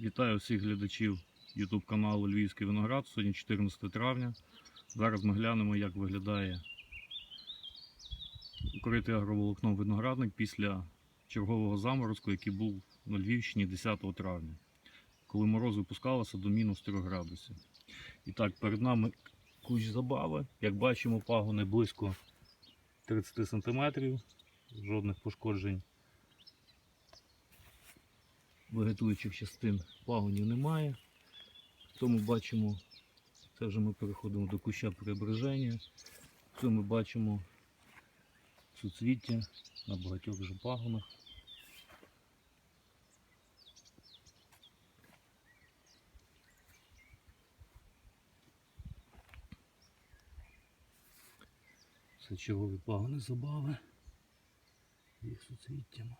Вітаю всіх глядачів YouTube каналу Львівський виноград. Сьогодні 14 травня. Зараз ми глянемо, як виглядає укритий агроволокном виноградник після чергового заморозку, який був на Львівщині 10 травня, коли мороз випускалося до мінус 3 градусів. І так, перед нами кущ забави. Як бачимо, пагони близько 30 см, жодних пошкоджень вегетуючих частин пагонів немає. Тому бачимо, це вже ми переходимо до куща преображення. Тут ми бачимо суцвіття на багатьох вже пагонах. Це чергові пагони забави. Їх суцвіттями.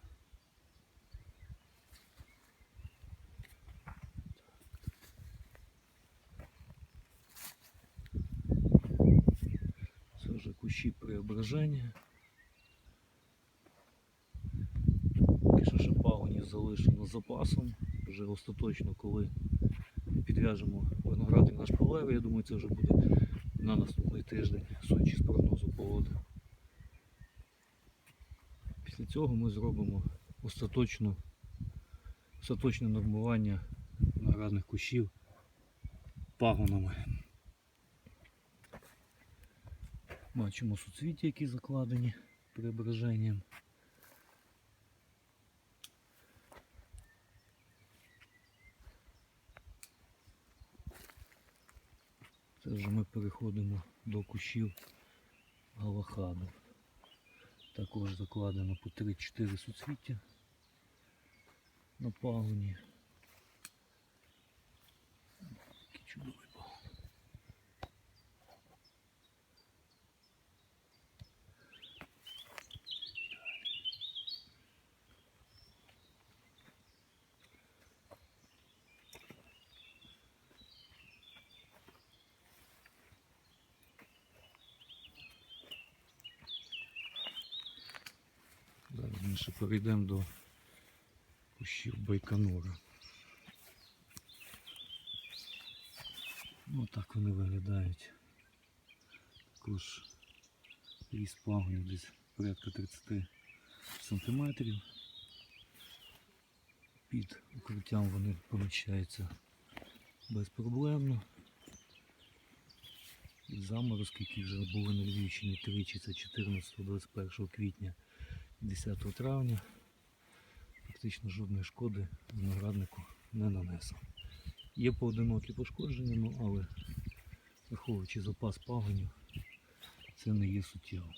Це вже кущі преображення. Поки що ще пагонів залишено запасом. Вже остаточно, коли підв'яжемо виноградник наш полевий, я думаю, це вже буде на наступний тиждень, судячи з прогнозу погоди. Після цього ми зробимо остаточну, остаточне нормування виноградних кущів пагонами. Бачимо суцвіття, які закладені преображенням. Це вже ми переходимо до кущів галахаду. Також закладено по 3-4 суцвіття на пагоні. Який чудовий ще перейдемо до кущів байконура. Ну так вони виглядають. Також ріст пагонів десь порядка 30 сантиметрів. Під укриттям вони поміщаються безпроблемно. І заморозки, які вже були на Львівщині тричі, це 14-21 квітня 10 травня фактично жодної шкоди винограднику не нанесло. Є поодинокі пошкодження, ну, але враховуючи запас пагонів, це не є суттєво.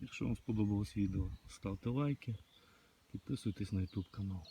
Якщо вам сподобалось відео, ставте лайки, підписуйтесь на YouTube канал.